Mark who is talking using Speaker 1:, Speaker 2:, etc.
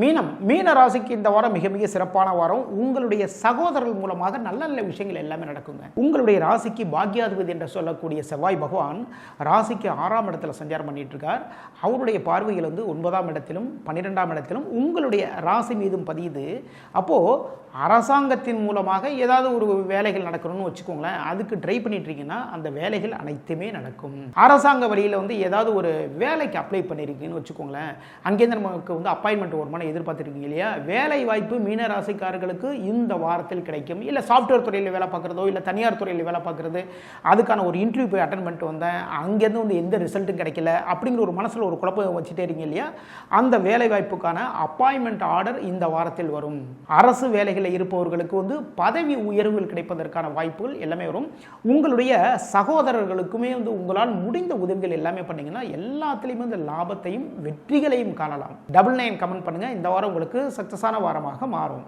Speaker 1: மீனம் மீன ராசிக்கு இந்த வாரம் மிக மிக சிறப்பான வாரம். உங்களுடைய சகோதரர்கள் மூலமாக நல்ல நல்ல விஷயங்கள் எல்லாமே நடக்குங்க. உங்களுடைய ராசிக்கு பாக்யாதிபதி என்று சொல்லக்கூடிய செவ்வாய் பகவான் ராசிக்கு ஆறாம் இடத்துல சஞ்சாரம் பண்ணிட்டு இருக்கார் அவருடைய பார்வைகள் வந்து ஒன்பதாம் இடத்திலும் பன்னிரெண்டாம் இடத்திலும் உங்களுடைய ராசி மீதும் பதியுது. அப்போ அரசாங்கத்தின் மூலமாக ஏதாவது ஒரு வேலைகள் நடக்கணும்னு வச்சுக்கோங்களேன் அதுக்கு ட்ரை பண்ணிட்டுருக்கீங்கன்னா அந்த வேலைகள் அனைத்துமே நடக்கும். அரசாங்க வழியில் வந்து ஏதாவது ஒரு வேலைக்கு அப்ளை பண்ணியிருக்கீங்கன்னு வச்சுக்கோங்களேன் அங்கேருந்து நமக்கு வந்து அப்பாயின்மெண்ட் வருமானம் எதிர்பார்த்துருக்கீங்க இல்லையா? வேலை வாய்ப்பு மீன ராசிக்காரர்களுக்கு இந்த வாரத்தில் கிடைக்கும். இல்லை சாஃப்ட்வேர் துறையில் வேலை பார்க்குறதோ இல்லை தனியார் துறையில் வேலை பார்க்குறது அதுக்கான ஒரு இன்டர்வியூ போய் அட்டன் பண்ணிட்டு வந்தேன். அங்கேருந்து வந்து எந்த ரிசல்ட்டும் கிடைக்கல அப்படிங்கிற ஒரு மனசில் ஒரு குழப்பம் வச்சுட்டே இருக்கீங்க இல்லையா? அந்த வேலை வாய்ப்புக்கான அப்பாயின்மெண்ட் ஆர்டர் இந்த வாரத்தில் வரும். அரசு வேலைகளை வேலைகளில் இருப்பவர்களுக்கு வந்து பதவி உயர்வுகள் கிடைப்பதற்கான வாய்ப்புகள் எல்லாமே வரும். உங்களுடைய சகோதரர்களுக்குமே வந்து உங்களால் முடிந்த உதவிகள் எல்லாமே பண்ணீங்கன்னா எல்லாத்துலேயுமே இந்த லாபத்தையும் வெற்றிகளையும் காணலாம். டபுள் நைன் கமெண்ட் பண்ணுங்கள் இந்த வாரம் உங்களுக்கு சக்ஸஸான வாரமாக மாறும்.